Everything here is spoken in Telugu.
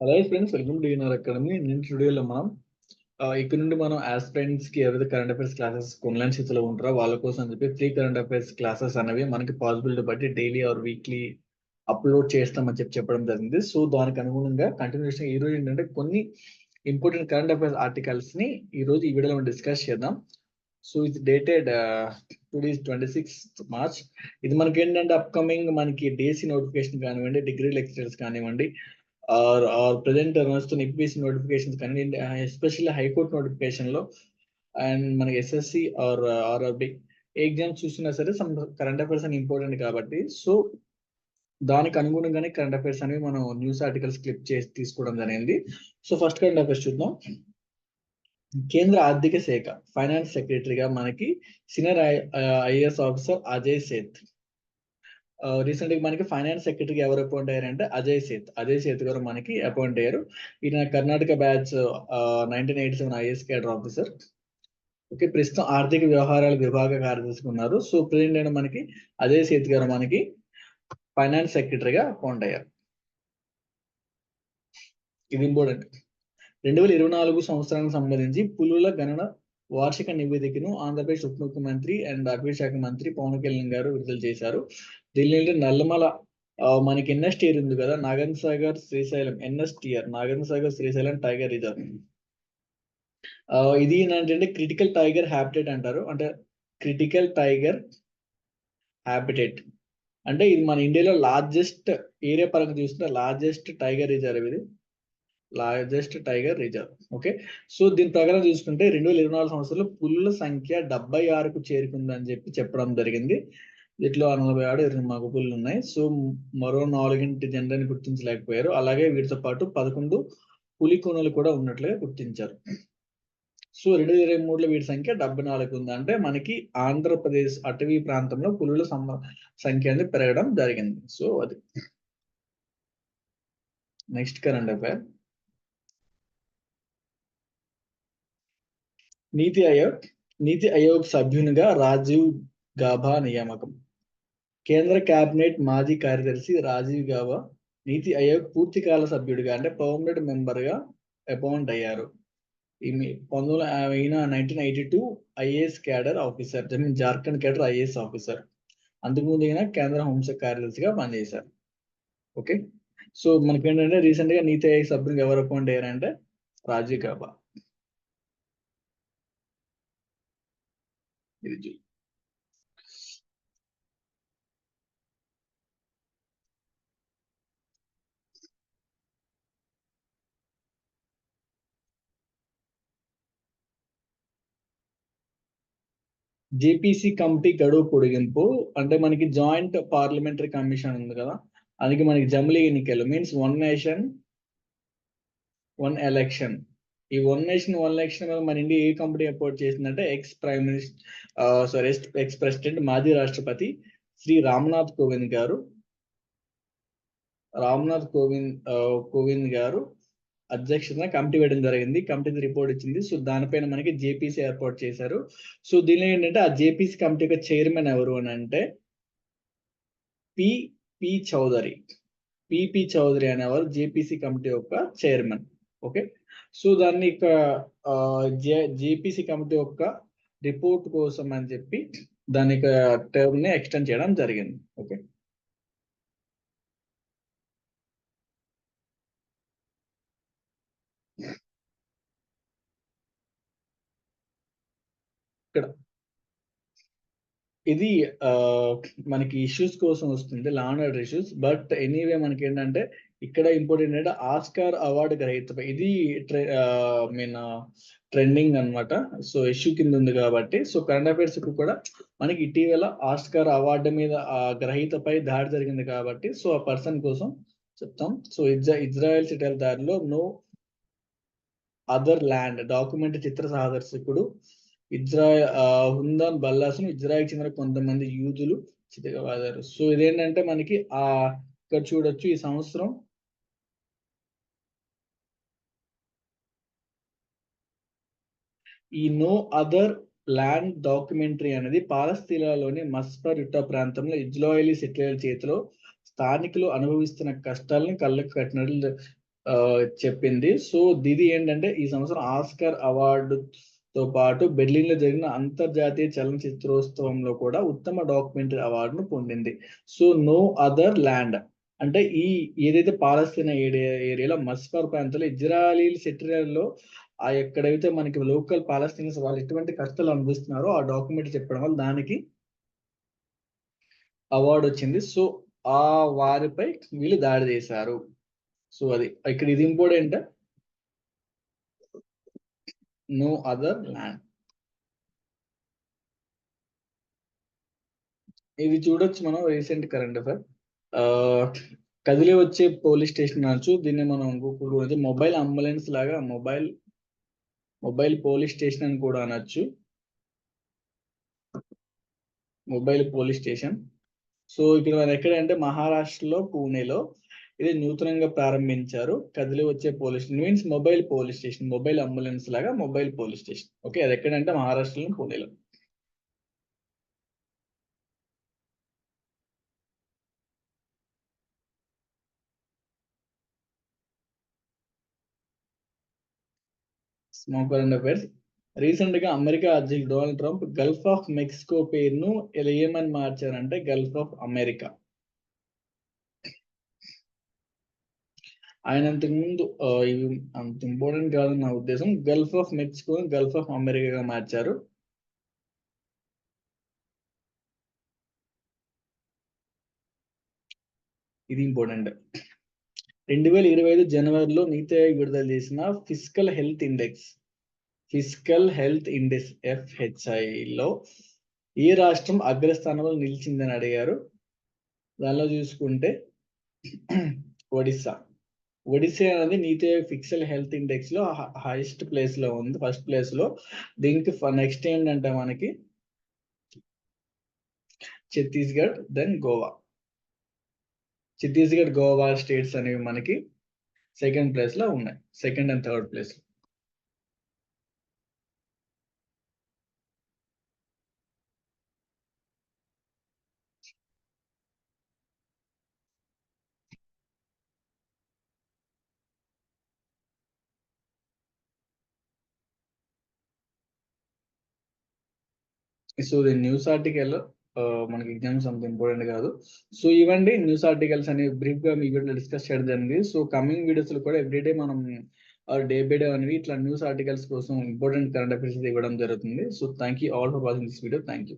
అలాగే friends welcome to Yuner academy నేను స్టూడియోలో మనం ఇక్కడ నుండి మనం ఆస్పిరెంట్స్కి ఏదైతే కరెంట్ అఫైర్స్ క్లాసెస్ ఆన్లైన్ స్థితిలో ఉంటారో వాళ్ళ కోసం అని చెప్పి ఫ్రీ కరెంట్ అఫైర్స్ క్లాసెస్ అనేవి మనకి పాసిబిలిటీ బట్టి డైలీ ఆర్ వీక్లీ అప్లోడ్ చేస్తామని చెప్పి చెప్పడం జరిగింది. సో దానికి అనుగుణంగా కంటిన్యూషన్ ఈ రోజు ఏంటంటే కొన్ని ఇంపార్టెంట్ కరెంట్ అఫైర్స్ ఆర్టికల్స్ని ఈ రోజు ఈ వీడియోలో మనం డిస్కస్ చేద్దాం. సో ఇది dated today twenty six March ఇది మనకి ఏంటంటే అప్కమింగ్ మనకి డేసీ నోటిఫికేషన్ కానివ్వండి డిగ్రీ లెక్చరర్స్ కానివ్వండి ఆర్ ఆర్ ప్రజెంట్ నడుస్తున్న ఇపిసి నోటిఫికేషన్స్ కానీ ఎస్పెషల్లీ హైకోర్టు నోటిఫికేషన్లో. అండ్ మనకి ఎస్ఎస్సి ఆర్ ఆర్ఆర్బి ఎగ్జామ్స్ చూసినా సరే సమ్ కరెంట్ అఫైర్స్ అని ఇంపార్టెంట్ కాబట్టి. సో దానికి అనుగుణంగానే కరెంట్ అఫైర్స్ అనేవి మనం న్యూస్ ఆర్టికల్స్ క్లిప్ చేసి తీసుకోవడం జరిగింది. సో ఫస్ట్ కరెంట్ అఫైర్స్ చూద్దాం. కేంద్ర ఆర్థిక శాఖ ఫైనాన్స్ సెక్రటరీగా మనకి senior IAS officer Ajay Seth. రీసెంట్గా మనకి ఫైనాన్స్ సెక్రటరీ ఎవరు అపాయింట్ అయ్యారంటే అజయ్ సేత్. అజయ్ సేత్ గారు మనకి అపాయింట్ అయ్యారు. ఈయన Karnataka batch nineteen eighty seven IS cadre officer okay ప్రస్తుతం ఆర్థిక వ్యవహారాల విభాగ కార్యదర్శి ఉన్నారు. సో ప్రెసిడెంట్ అయిన మనకి అజయ్ సేత్ గారు మనకి ఫైనాన్స్ సెక్రటరీగా అపాయింట్ అయ్యారు. ఇది ఇంపార్టెంట్ రెండు వేల ఇరవై నాలుగు సంవత్సరానికి సంబంధించి పులుల గణన వార్షిక నివేదికను ఆంధ్రప్రదేశ్ ఉప ముఖ్యమంత్రి అండ్ అటవీ శాఖ మంత్రి పవన్ కళ్యాణ్ గారు విడుదల చేశారు. దీనిలో నల్లమల మనకి ఎన్ఎస్టీఆర్ ఉంది కదా Nagan Sagar Srisailam NSTR Nagan Sagar Srisailam tiger reserve. ఇది ఏంటంటే క్రిటికల్ టైగర్ హ్యాబిటేట్ అంటారు. అంటే క్రిటికల్ టైగర్ హ్యాబిటేట్. అంటే ఇది మన ఇండియాలో లార్జెస్ట్ ఏరియా పరంగా చూస్తే లార్జెస్ట్ టైగర్ రిజర్వ్ ఇది. Largest tiger reserve. Okay? So దీని ప్రకారం చూసుకుంటే రెండు వేల ఇరవై నాలుగు సంవత్సరంలో పులుల సంఖ్య డెబ్బై ఆరుకు చేరుకుందని చెప్పి చెప్పడం జరిగింది. వీటిలో నలభై ఆడు ఇరవై మగ పుల్లు ఉన్నాయి. సో మరో నాలుగింటి జెండర్ని గుర్తించలేకపోయారు. అలాగే వీటితో పాటు పదకొండు పులి కొనలు కూడా ఉన్నట్లుగా గుర్తించారు. సో రెండు వేల ఇరవై మూడులో వీటి సంఖ్య డెబ్బై నాలుగు ఉంది. అంటే మనకి ఆంధ్రప్రదేశ్ అటవీ ప్రాంతంలో పులుల సంఖ్య అనేది పెరగడం జరిగింది. సో అది. Next current affair. NITI Aayog NITI Aayog సభ్యునిగా రాజీవ్ గాభా నియామకం. కేంద్ర కేబినెట్ మాజీ కార్యదర్శి రాజీవ్ గాభా నీతి ఆయోగ్ పూర్తికాల సభ్యుడిగా అంటే పర్మనెంట్ మెంబర్గా అపాయింట్ అయ్యారు. ఈమె పంతొమ్మిది ఈయన nineteen eighty two IAS cadre officer mean Jharkhand cadre IAS officer. అంతకుముందు ఈయన కేంద్ర హోంశాఖ కార్యదర్శిగా పనిచేశారు. ఓకే? సో మనకి ఏంటంటే రీసెంట్గా నీతి ఆయోగ్ సభ్యులు ఎవరు అపాయింట్ అయ్యారంటే రాజీవ్ గాభా ఇది జేపీసీ కమిటీ గడువు పొడిగింపు అంటే మనకి జాయింట్ పార్లమెంటరీ కమిషన్ ఉంది కదా అందుకే మనకి జమిలీ ఎన్నికలు. Means one nation one election ఈ వన్ నేషన్ వన్ ఎలక్షన్ మీద మన ఇండియా ఏ కంపెనీ అపోర్ట్ చేసిందంటే ex prime minister sorry ex president మాజీ రాష్ట్రపతి శ్రీ రామ్నాథ్ కోవింద్ గారు. రామ్నాథ్ కోవింద్ కోవింద్ గారు. అధ్యక్షతన కమిటీ వేయడం జరిగింది. కమిటీ రిపోర్ట్ ఇచ్చింది. సో దానిపైన మనకి జేపీసీ ఏర్పాటు చేశారు. సో దీనిలో ఏంటంటే ఆ జేపీసీ కమిటీ యొక్క చైర్మన్ ఎవరు అని అంటే P P Chaudhary. PP Chaudhary అనేవారు జేపీసీ కమిటీ యొక్క చైర్మన్. ఓకే? సో దాన్ని ఇక జేపీసీ కమిటీ యొక్క రిపోర్ట్ కోసం అని చెప్పి దాని టర్మ్ని ఎక్స్టెండ్ చేయడం జరిగింది. ఓకే? ఇక్కడ. ఇది మనకి ఇష్యూస్ కోసం వస్తుంది law and order issues but anyway మనకి ఏంటంటే ఇక్కడ ఇంపార్టెంట్ అంటే ఆస్కార్ అవార్డు గ్రహీత ఇది మీన్ ట్రెండింగ్ అన్నమాట. సో ఇష్యూ కింద ఉంది కాబట్టి సో కరెంట్ అఫైర్స్కు కూడా మనకి ఇటీవల ఆస్కార్ అవార్డు మీద ఆ గ్రహీతపై దాడి జరిగింది కాబట్టి సో ఆ పర్సన్ కోసం చెప్తాం. సో ఇజ్రా ఇజ్రాయెల్ సిటల్ దారిలో నో అదర్ ల్యాండ్ డాక్యుమెంట్ చిత్ర సాదర్శకుడు ఇజ్రా హుందాన్ బల్లాసును ఇజ్రాయిల్ చెందిన కొంతమంది యూదులు చితకబాదారు. సో ఇదేంటంటే మనకి ఆ ఇక్కడ చూడొచ్చు ఈ సంవత్సరం. ఈ నో అదర్ ల్యాండ్ డాక్యుమెంటరీ అనేది పాలస్తీనాలోని మస్పర్ యుట్ట ప్రాంతంలో ఇజ్రాయిలీ సెటిలర్ చేతిలో స్థానికులు అనుభవిస్తున్న కష్టాలను కళ్ళకు కట్టినట్లు చెప్పింది. సో ఇది ఏంటంటే ఈ సంవత్సరం ఆస్కర్ అవార్డు తో పాటు బెర్లిన్లో జరిగిన అంతర్జాతీయ చలనచిత్రోత్సవంలో కూడా ఉత్తమ డాక్యుమెంటరీ అవార్డును పొందింది. So no other land. అంటే ఈ ఏదైతే పాలస్తీనా ఏరియా ఏరియాలో మస్ఫర్ ప్రాంతంలో ఇజ్రాయలీ సెటిలర్లో ఆ ఎక్కడైతే మనకి లోకల్ పాలస్తీనియన్స్ వాళ్ళు ఎటువంటి కష్టాలు అనుభవిస్తున్నారో ఆ డాక్యుమెంట్ చెప్పడం వల్ల దానికి అవార్డు వచ్చింది. సో ఆ వారిపై వీళ్ళు దాడి చేశారు. సో అది ఇక్కడ ఇది ఇంపార్టెంట్? నో అదర్ ల్యాండ్ ఇది చూడొచ్చు మనం రీసెంట్ కరెంట్ అఫేర్ కదిలి వచ్చే పోలీస్ స్టేషన్ అనొచ్చు. దీన్ని మనం ఇంకొకటి మొబైల్ అంబులెన్స్ లాగా మొబైల్ మొబైల్ పోలీస్ స్టేషన్ అని కూడా అనొచ్చు. మొబైల్ పోలీస్ స్టేషన్ సో ఇక్కడ మన ఎక్కడంటే మహారాష్ట్రలో పూణేలో ఇది నూతనంగా ప్రారంభించారు. కదిలి వచ్చే police means mobile police station mobile ambulance లాగా మొబైల్ పోలీస్ స్టేషన్ ఓకే అది ఎక్కడంటే మహారాష్ట్రలో పూణేలో. స్మోక్ అండ్ అఫైర్స్ రీసెంట్గా అమెరికా అధ్యక్షుడు Donald Trump Gulf of Mexico పేరును ఏమని మార్చారంటే గల్ఫ్ ఆఫ్ అమెరికా ఆయన అంతకు ముందు ఇవి అంత ఇంపార్టెంట్ కాదని నా ఉద్దేశం Gulf of Mexico Gulf of అమెరికాగా మార్చారు. ఇది ఇంపార్టెంట్ రెండు వేల ఇరవై ఐదు జనవరిలో నీతి ఆయోగ్ విడుదల చేసిన physical health index physical health index ఎఫ్హెచ్ఐలో ఏ రాష్ట్రం అగ్రస్థానంలో నిలిచిందని అడిగారు. దానిలో చూసుకుంటే ఒడిస్సా. ఒడిస్సా అనేది నీతి ఫిక్సెల్ హెల్త్ ఇండెక్స్లో హైయెస్ట్ ప్లేస్లో ఉంది ఫస్ట్ ప్లేస్లో. దీనికి నెక్స్ట్ ఏంటంటే మనకి ఛత్తీస్గఢ్ దెన్ గోవా. ఛత్తీస్గఢ్ గోవా స్టేట్స్ అనేవి మనకి సెకండ్ ప్లేస్లో ఉన్నాయి second and third place so the news article మనకి ఎగ్జామ్స్ అంత ఇంపార్టెంట్ కాదు. సో ఇవ్వండి న్యూస్ ఆర్టికల్స్ అనేవి బ్రీఫ్గా మీ వీడియో డిస్కస్ చేయడం జరిగింది. సో కమింగ్ వీడియోస్లో కూడా ఎవ్రీడే మనం డే బై డే అనేవి ఇట్లా న్యూస్ ఆర్టికల్స్ కోసం ఇంపార్టెంట్ కరెంట్ అఫైర్స్ ఇవ్వడం జరుగుతుంది. So thank you all for watching this video. Thank you